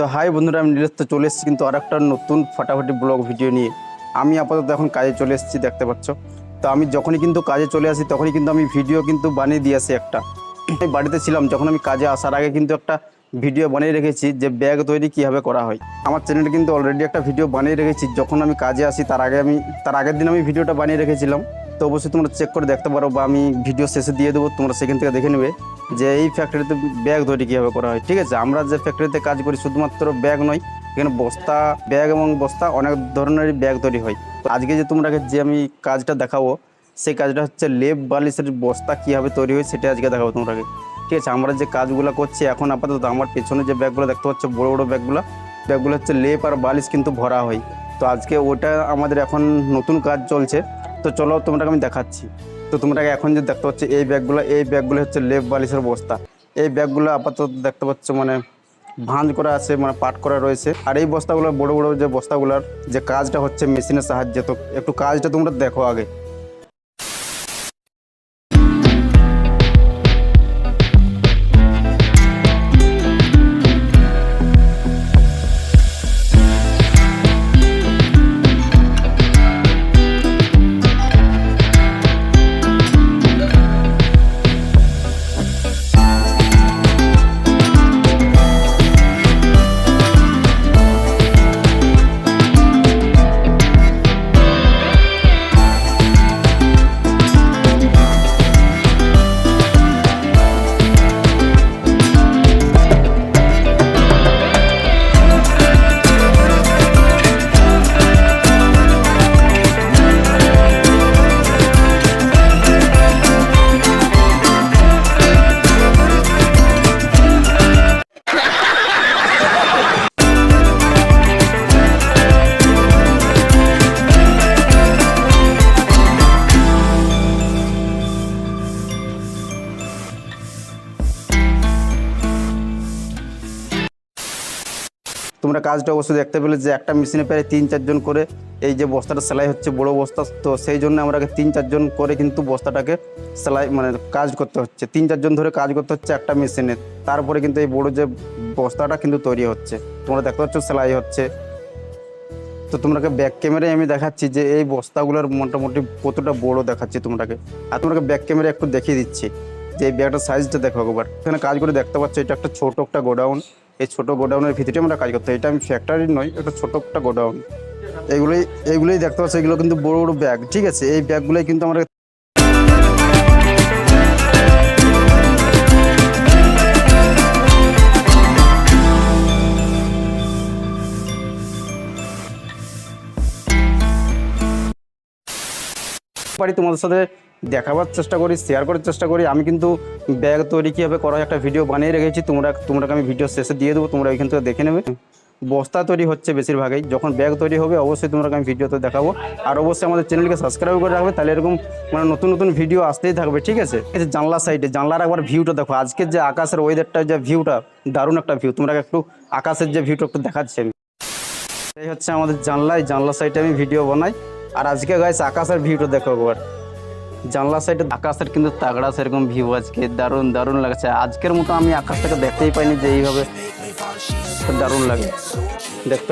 তো হাই বন্ধুরা, আমি নীলেশ তো চলে এসেছি কিন্তু আর একটা নতুন ফাটাফাটি ব্লগ ভিডিও নিয়ে। আমি আপাতত এখন কাজে চলে এসেছি, দেখতে পাচ্ছ। তো আমি যখনই কিন্তু কাজে চলে আসি, তখনই কিন্তু আমি ভিডিও কিন্তু বানিয়ে দিয়ে আসি একটা। বাড়িতে ছিলাম, যখন আমি কাজে আসার আগে কিন্তু একটা ভিডিও বানিয়ে রেখেছি যে ব্যাগ তৈরি কীভাবে করা হয়। আমার চ্যানেলে কিন্তু অলরেডি একটা ভিডিও বানিয়ে রেখেছি, যখন আমি কাজে আসি তার আগে আমি, তার আগের দিন আমি ভিডিওটা বানিয়ে রেখেছিলাম। তো অবশ্যই তোমরা চেক করে দেখতে পারো বা আমি ভিডিও শেষে দিয়ে দেবো, তোমরা সেখান থেকে দেখে নেবে যে এই ফ্যাক্টরিতে ব্যাগ তৈরি কীভাবে করা হয়। ঠিক আছে? আমরা যে ফ্যাক্টরিতে কাজ করি শুধুমাত্র ব্যাগ নয়, এখানে বস্তা ব্যাগ এবং বস্তা অনেক ধরনেরই ব্যাগ তৈরি হয়। তো আজকে যে তোমরা যে আমি কাজটা দেখাবো, সেই কাজটা হচ্ছে লেপ বালিশের বস্তা কীভাবে তৈরি হয় সেটা আজকে দেখাবো তোমরাকে ঠিক আছে? আমরা যে কাজগুলো করছি, এখন আপাতত আমার পেছনে যে ব্যাগগুলো দেখতে পাচ্ছ, বড় বড় ব্যাগগুলো ব্যাগগুলো হচ্ছে লেপ আর বালিশ কিন্তু ভরা হয়। তো আজকে ওটা আমাদের এখন নতুন কাজ চলছে। তো চলো তোমাটাকে আমি দেখাচ্ছি। তো তোমরা এখন যে দেখতে পাচ্ছ, এই ব্যাগগুলো এই ব্যাগগুলো হচ্ছে লেপ বালিশের বস্তা। এই ব্যাগগুলো আপাতত দেখতে পাচ্ছ মানে ভাঁজ করা আছে মানে পাট করা রয়েছে। আর এই বস্তাগুলো বড় বড় যে বস্তাগুলোর যে কাজটা হচ্ছে মেশিনের সাহায্যে, তো একটু কাজটা তোমরা দেখো আগে। তোমরা কাজটা অবশ্যই দেখতে পেলে যে একটা মেশিনে প্রায় তিন চারজন করে এই যে বস্তাটা সেলাই হচ্ছে বড় বস্তা। তো সেই জন্য আমরা তিন চারজন করে কিন্তু বস্তাটাকে সেলাই মানে কাজ করতে হচ্ছে। তিন চারজন ধরে কাজ করতে হচ্ছে একটা মেশিনে। তারপরে কিন্তু এই বড় যে বস্তাটা কিন্তু তৈরি হচ্ছে। তোমরা দেখতে পাচ্ছ সেলাই হচ্ছে। তো তোমাকে ব্যাক ক্যামেরায় আমি দেখাচ্ছি যে এই বস্তাগুলোর মোটামুটি কতটা বড় দেখাচ্ছি তোমাকে আর তোমাকে ব্যাক ক্যামেরা একটু দেখিয়ে দিচ্ছি যে এই ব্যাগটার সাইজটা দেখো একবার। এখানে কাজ করে দেখতে পাচ্ছ এটা একটা ছোট একটা গোডাউন। এই ছোট গোডাউনের ভিতরে আমরা কাজ করতে এটা আমি ফ্যাক্টরি নয়, এটা ছোট একটা গোডাউন। এইগুলোই এগুলোই দেখতে পাচ্ছ, এগুলো কিন্তু বড় বড় ব্যাগ, ঠিক আছে? এই ব্যাগগুলোই কিন্তু আমরা পারি তোমাদের সাথে দেখাবার চেষ্টা করি শেয়ার করার চেষ্টা করি। আমি কিন্তু ব্যাগ তৈরি কীভাবে করা একটা ভিডিও বানিয়ে রেখেছি। তোমরা তোমরাকে আমি ভিডিও শেষে দিয়ে দেবো, তোমরা ওইখান থেকে দেখে নেবে। বস্তা তৈরি হচ্ছে বেশিরভাগই। যখন ব্যাগ তৈরি হবে, অবশ্যই তোমরা আমি ভিডিওতে দেখাবো। আর অবশ্যই আমাদের চ্যানেলকে সাবস্ক্রাইব করে রাখবে, তাহলে এরকম মানে নতুন নতুন ভিডিও আসতেই থাকবে, ঠিক আছে? জানলা সাইডে জানলার একবার ভিউটা দেখো। আজকের যে আকাশের ওয়েদারটা যে ভিউটা দারুণ একটা ভিউ তোমরা একটু আকাশের যে ভিউটা একটু দেখাচ্ছি আমি। এই হচ্ছে আমাদের জানলায়, জানলা সাইডে আমি ভিডিও বানাই। আর আজকে গাইস আকাশের ভিউটা দেখো একবার। জানলা সাইডে আকাশের কিন্তু তাগড়া সেরকম ভিউ আজকে। দারুণ দারুণ লাগছে। আজকের মতো আমি আকাশটাকে দেখতেই পাইনি যে এইভাবে। দারুণ লাগে দেখতে